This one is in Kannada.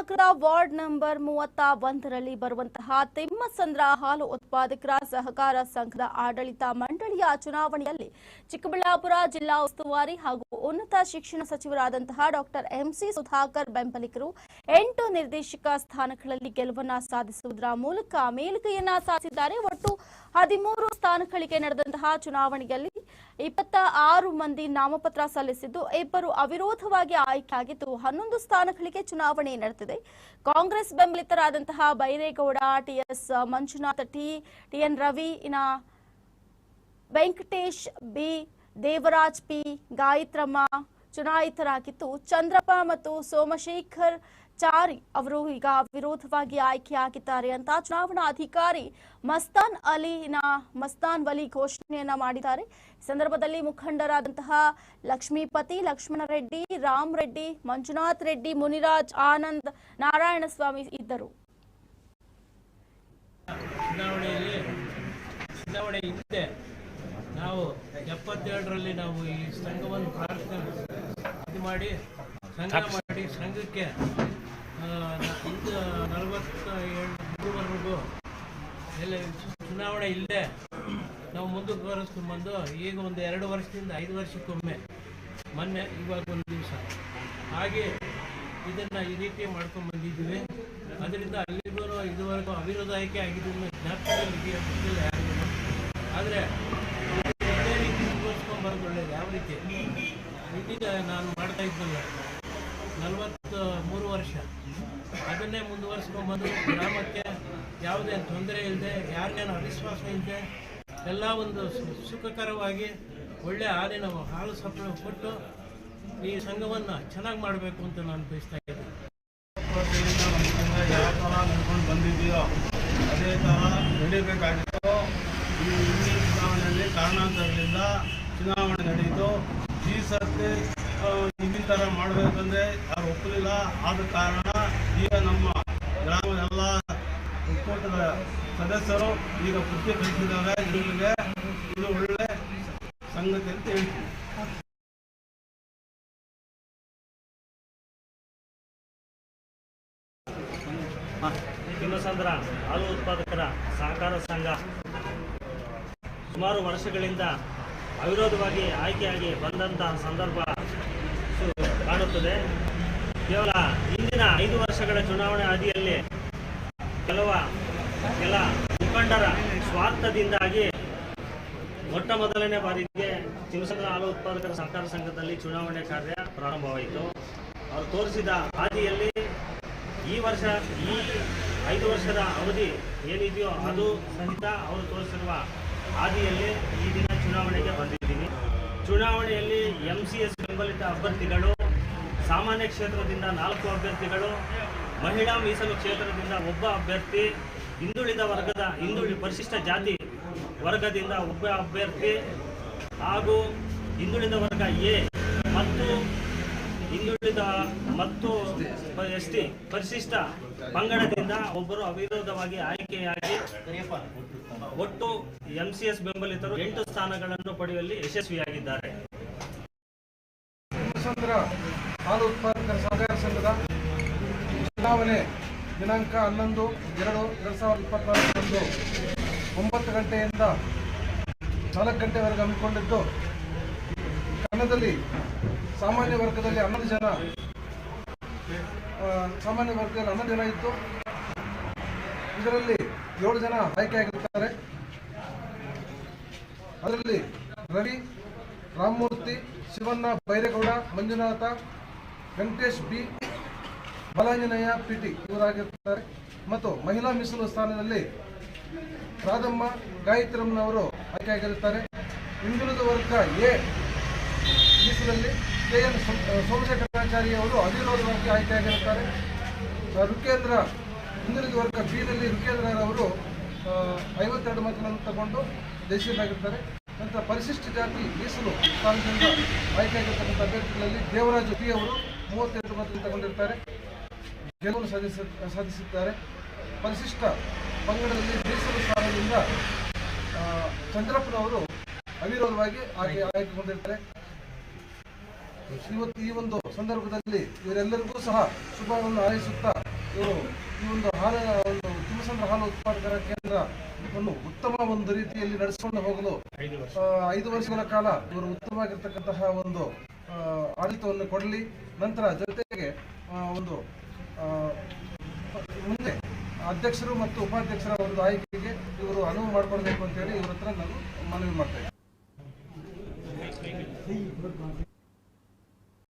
ನಗರ ವಾರ್ಡ್ ನಂಬರ್ ಮೂವತ್ತ ಒಂದರಲ್ಲಿ ಬರುವಂತಹ ತಿಮ್ಮಸಂದ್ರ ಹಾಲು ಉತ್ಪಾದಕರ ಸಹಕಾರ ಸಂಘದ ಆಡಳಿತ ಮಂಡಳಿಯ ಚುನಾವಣೆಯಲ್ಲಿ ಚಿಕ್ಕಬಳ್ಳಾಪುರ ಜಿಲ್ಲಾ ಉಸ್ತುವಾರಿ ಹಾಗೂ ಉನ್ನತ ಶಿಕ್ಷಣ ಸಚಿವರಾದಂತಹ ಡಾಕ್ಟರ್ ಎಂಸಿ ಸುಧಾಕರ್ ಬೆಂಬಲಿಗರು ಎಂಟು ನಿರ್ದೇಶಕ ಸ್ಥಾನಗಳಲ್ಲಿ ಗೆಲುವನ್ನ ಸಾಧಿಸುವುದರ ಮೂಲಕ ಮೇಲುಗೈಯನ್ನ ಸಾಧಿಸಿದ್ದಾರೆ. ಒಟ್ಟು ಹದಿಮೂರು ಸ್ಥಾನಗಳಿಗೆ ನಡೆದಂತಹ ಚುನಾವಣೆಯಲ್ಲಿ ಇಪ್ಪತ್ತ ಆರು ಮಂದಿ ನಾಮಪತ್ರ ಸಲ್ಲಿಸಿದ್ದು, ಇಬ್ಬರು ಅವಿರೋಧವಾಗಿ ಆಯ್ಕೆಯಾಗಿದ್ದು ಹನ್ನೊಂದು ಸ್ಥಾನಗಳಿಗೆ ಚುನಾವಣೆ ನಡೆದಿದೆ. Congress ಬೆಂಬಲಿತರಾದಂತಹ Byregowda T S Manjunath, T T N Ravi ಇನ ವೆಂಕಟೇಶ್ ಬಿ ದೇವರಾಜ್ ಪಿ ಗಾಯತ್ರಮ್ಮ ಚುನಾಯಿತರಾಗಿದ್ದು ಚಂದ್ರಪ್ಪ ಮತ್ತು ಸೋಮಶೇಖರ್ ಚಾರಿ ಅವರು ಈಗ ವಿರೋಧವಾಗಿ ಆಯ್ಕೆಯಾಗಿದ್ದಾರೆ ಅಂತ ಚುನಾವಣಾ ಅಧಿಕಾರಿ ಮಸ್ತಾನ್ ಅಲಿನ ಮಸ್ತಾನ್ ವಲಿ ಘೋಷಣೆಯನ್ನ ಮಾಡಿದ್ದಾರೆ. ಸಂದರ್ಭದಲ್ಲಿ ಮುಖಂಡರಾದಂತಹ ಲಕ್ಷ್ಮೀಪತಿ ಲಕ್ಷ್ಮಣ ರೆಡ್ಡಿ ರಾಮ್ ರೆಡ್ಡಿ ಮಂಜುನಾಥ್ ರೆಡ್ಡಿ, ಮುನಿರಾಜ್ ಆನಂದ್ ನಾರಾಯಣಸ್ವಾಮಿ ಇದ್ದರು. ಚುನಾವಣೆಯಲ್ಲಿ, ಚುನಾವಣೆ ಹಿಂದೆ ನಾವು ಎಪ್ಪತ್ತೇಳರಲ್ಲಿ ನಾವು ಈ ಸಂಘವನ್ನು ಪ್ರಾರ್ಥನೆ ಇದು ಮಾಡಿ ಸಂಘ ಮಾಡಿ ಸಂಘಕ್ಕೆ ನಲವತ್ತ ಏಳು ಮೂರುವರೆಗೂ ಎಲ್ಲ ಚುನಾವಣೆ ಇಲ್ಲದೆ ನಾವು ಬಂದು ಈಗ ಒಂದು ಎರಡು ವರ್ಷದಿಂದ ಐದು ವರ್ಷಕ್ಕೊಮ್ಮೆ ಮೊನ್ನೆ ಇವಾಗ ಒಂದು ದಿವಸ. ಹಾಗೆ ಇದನ್ನು ಈ ರೀತಿ ಮಾಡ್ಕೊಂಡು ಬಂದಿದ್ದೀವಿ. ಅದರಿಂದ ಅಲ್ಲಿಗೂ ಇದುವರೆಗೂ ಅವಿರೋಧ ಆಯ್ಕೆ ಆಗಿದ್ದನ್ನು ಜ್ಞಾಪಕದಲ್ಲಿ ಯಾರಿಗೂ ಆದರೆ ಬರೋದು ಒಳ್ಳೇದು ಯಾವ ರೀತಿ? ಇದೀಗ ನಾನು ಮಾಡ್ತಾ ಇದ್ದಲ್ಲ ನಲವತ್ತ ಮೂರು ವರ್ಷ. ಅದನ್ನೇ ಮುಂದುವರಿಸ್ಕೊಂಡ್ಬಂದು ಗ್ರಾಮಕ್ಕೆ ಯಾವುದೇ ತೊಂದರೆ ಇಲ್ಲದೆ ಯಾರನ್ನೇನು ಅವಿಶ್ವಾಸ ಇಲ್ಲದೆ ಎಲ್ಲ ಒಂದು ಸುಖಕರವಾಗಿ ಒಳ್ಳೆ ಹಾಲಿನ ಹಾಲು ಸಪ್ಲೈ ಕೊಟ್ಟು ಈ ಸಂಘವನ್ನು ಚೆನ್ನಾಗಿ ಮಾಡಬೇಕು ಅಂತ ನಾನು ಬಯಸ್ತಾ ಇದ್ದೀನಿ. ಯಾವ ಥರ ನಡ್ಕೊಂಡು ಬಂದಿದೆಯೋ ಅದೇ ಥರ ನಡೀಬೇಕಾಗಿತ್ತು. ಈ ಹಿಂದಿನ ಚುನಾವಣೆಯಲ್ಲಿ ಕಾರಣಾಂತರಗಳಿಂದ ನಡೆಯಿತು. ಈ ಸರ್ತಿ ಹಿಂದಿನ ಥರ ಮಾಡಬೇಕಂದ್ರೆ ಯಾರು ಒಪ್ಪಲಿಲ್ಲ. ಆದ ಕಾರಣ ಈಗ ನಮ್ಮ ಗ್ರಾಮದ ಎಲ್ಲ ಒಕ್ಕೂಟದ ಸದಸ್ಯರು ಈಗ ಪ್ರತಿ ಕಲಿಸಿದ್ದಾರೆ ನಿಮಗೆ ಇದು ಒಳ್ಳೆ ಸಂಗತಿ ಅಂತ ಹೇಳ್ತೀನಿ. ಕಿಮಸಂದ್ರ ಹಾಲು ಉತ್ಪಾದಕರ ಸಹಕಾರ ಸಂಘ. ಸುಮಾರು ವರ್ಷಗಳಿಂದ ಅವಿರೋಧವಾಗಿ ಆಯ್ಕೆಯಾಗಿ ಬಂದಂತಹ ಸಂದರ್ಭ ಕಾಣುತ್ತದೆ. ಕೇವಲ ಹಿಂದಿನ ಐದು ವರ್ಷಗಳ ಚುನಾವಣೆ ಅವಧಿಯಲ್ಲಿ ಕೆಲವ, ಕೆಲ ಮುಖಂಡರ ಸ್ವಾರ್ಥದಿಂದಾಗಿ ಮೊಟ್ಟ ಮೊದಲನೇ ಬಾರಿಗೆ ಚಿಮಸಂದ್ರ ಹಾಲು ಉತ್ಪಾದಕರ ಸಹಕಾರ ಸಂಘದಲ್ಲಿ ಚುನಾವಣೆ ಕಾರ್ಯ ಪ್ರಾರಂಭವಾಯಿತು. ಅವರು ತೋರಿಸಿದ ಹಾದಿಯಲ್ಲಿ ಈ ವರ್ಷ, ಈ ಐದು ವರ್ಷದ ಅವಧಿ ಏನಿದೆಯೋ ಅದು ಸಹಿತ ಅವರು ತೋರಿಸಿರುವ ಹಾದಿಯಲ್ಲಿ ಈ ದಿನ ಚುನಾವಣೆಗೆ ಬಂದಿದ್ದೀನಿ. ಚುನಾವಣೆಯಲ್ಲಿ ಎಂ ಸಿ ಎಸ್ ಬೆಂಬಲಿತ ಅಭ್ಯರ್ಥಿಗಳು, ಸಾಮಾನ್ಯ ಕ್ಷೇತ್ರದಿಂದ ನಾಲ್ಕು ಅಭ್ಯರ್ಥಿಗಳು, ಮಹಿಳಾ ಮೀಸಲು ಕ್ಷೇತ್ರದಿಂದ ಒಬ್ಬ ಅಭ್ಯರ್ಥಿ, ಹಿಂದುಳಿದ ವರ್ಗದ, ಹಿಂದುಳಿ ಪರಿಶಿಷ್ಟ ಜಾತಿ ವರ್ಗದಿಂದ ಒಬ್ಬ ಅಭ್ಯರ್ಥಿ ಹಾಗೂ ಹಿಂದುಳಿದ ವರ್ಗ ಎ ಮತ್ತು ಹಿಂದುಳಿದ ಮತ್ತು ಎಸ್ ಟಿ ಪರಿಶಿಷ್ಟ ಪಂಗಡದಿಂದ ಒಬ್ಬರು ಅವಿರೋಧವಾಗಿ ಆಯ್ಕೆಯಾಗಿ ಒಟ್ಟು ಎಂ ಸಿ ಎಸ್ ಬೆಂಬಲಿತರು ಎಂಟು ಸ್ಥಾನಗಳನ್ನು ಪಡೆಯುವಲ್ಲಿ ಯಶಸ್ವಿಯಾಗಿದ್ದಾರೆ. ಹಾಲು ಉತ್ಪಾದಕರ ಸಹಕಾರ ಸಂಘದ ಚುನಾವಣೆ ದಿನಾಂಕ ಹನ್ನೊಂದು, ಎರಡು ಎರಡು ಸಾವಿರದ ಇಪ್ಪತ್ನಾಲ್ಕರಂದು ಒಂಬತ್ತು ಗಂಟೆಯಿಂದ ನಾಲ್ಕು ಗಂಟೆವರೆಗೆ ಹಮ್ಮಿಕೊಂಡಿದ್ದು. ಕನ್ನಡದಲ್ಲಿ ಸಾಮಾನ್ಯ ವರ್ಗದಲ್ಲಿ ಹನ್ನೊಂದು ಜನ ಸಾಮಾನ್ಯ ವರ್ಗದಲ್ಲಿ ಹನ್ನೊಂದು ಜನ ಇತ್ತು ಇದರಲ್ಲಿ ಏಳು ಜನ ಆಯ್ಕೆಯಾಗಿರ್ತಾರೆ ಅದರಲ್ಲಿ Ravi, Ramamurthy, Shivanna Byregowda Manjunatha, Venkatesh, B, Balanjaneya, P T ಇವರಾಗಿರ್ತಾರೆ. ಮತ್ತು ಮಹಿಳಾ ಮೀಸಲು ಸ್ಥಾನದಲ್ಲಿ ರಾಧಮ್ಮ ಗಾಯತ್ರಮ್ಮನವರು ಆಯ್ಕೆಯಾಗಿರುತ್ತಾರೆ ಹಿಂದುಳಿದ ವರ್ಗ ಎ ಮೀಸಲಲ್ಲಿ ಕೆ ಎನ್ ಸೋಮಶೇಖರಾಚಾರ್ಯ ಅವರು ಅವಿರೋಧವಾಗಿ ಆಯ್ಕೆಯಾಗಿರುತ್ತಾರೆ ರುಕೇಂದ್ರ, ಹಿಂದುಳಿದ ವರ್ಗ ಬಿನಲ್ಲಿ ಅವರು ಐವತ್ತೆರಡು ಮತಗಳನ್ನು ತಗೊಂಡು ದೇಶೀಯರಾಗಿರ್ತಾರೆ ನಂತರ ಪರಿಶಿಷ್ಟ ಜಾತಿ ಮೀಸಲು ಸ್ಥಾನದಿಂದ ಆಯ್ಕೆಯಾಗಿರ್ತಕ್ಕಂಥ ಅಭ್ಯರ್ಥಿಗಳಲ್ಲಿ ದೇವರಾಜ ಪಿ ಅವರು ಮೂವತ್ತೆರಡು ಮತಗಳನ್ನು ತಗೊಂಡಿರ್ತಾರೆ ಗೆಲುವು ಸಾಧಿಸ, ಸಾಧಿಸಿದ್ದಾರೆ. ಪರಿಶಿಷ್ಟ ಪಂಗಡದಲ್ಲಿ ಮೀಸಲು ಸ್ಥಾನದಿಂದ ಚಂದ್ರಪ್ಪನವರು ಅವಿರೋಧವಾಗಿ ಆಯ್ಕೆ ಆಯ್ಕೆಗೊಂಡಿರ್ತಾರೆ ಇವತ್ತು ಈ ಒಂದು ಸಂದರ್ಭದಲ್ಲಿ ಇವರೆಲ್ಲರಿಗೂ ಸಹ ಶುಭವನ್ನು ಆಯಿಸುತ್ತಾ ಇವರು ಈ ಒಂದು ಹಾಲಿನ ಒಂದು ತುಮಸಂದ್ರ ಹಾಲು ಉತ್ಪಾದಕರ ಕೇಂದ್ರ ಒಂದು ಉತ್ತಮ ಒಂದು ರೀತಿಯಲ್ಲಿ ನಡೆಸಿಕೊಂಡು ಹೋಗಲು ಐದು ವರ್ಷಗಳ ಕಾಲ ಇವರು ಉತ್ತಮವಾಗಿರ್ತಕ್ಕಂತಹ ಒಂದು ಆಡಳಿತವನ್ನು ಕೊಡಲಿ. ನಂತರ ಜೊತೆಗೆ ಒಂದು ಮುಂದೆ ಅಧ್ಯಕ್ಷರು ಮತ್ತು ಉಪಾಧ್ಯಕ್ಷರ ಒಂದು ಆಯ್ಕೆಗೆ ಇವರು ಅನುವು ಮಾಡಿಕೊಡ್ಬೇಕು ಅಂತೇಳಿ ಇವ್ರ ಹತ್ರ ನಾನು ಮನವಿ ಮಾಡ್ತಾ ಇದ್ದೀನಿ.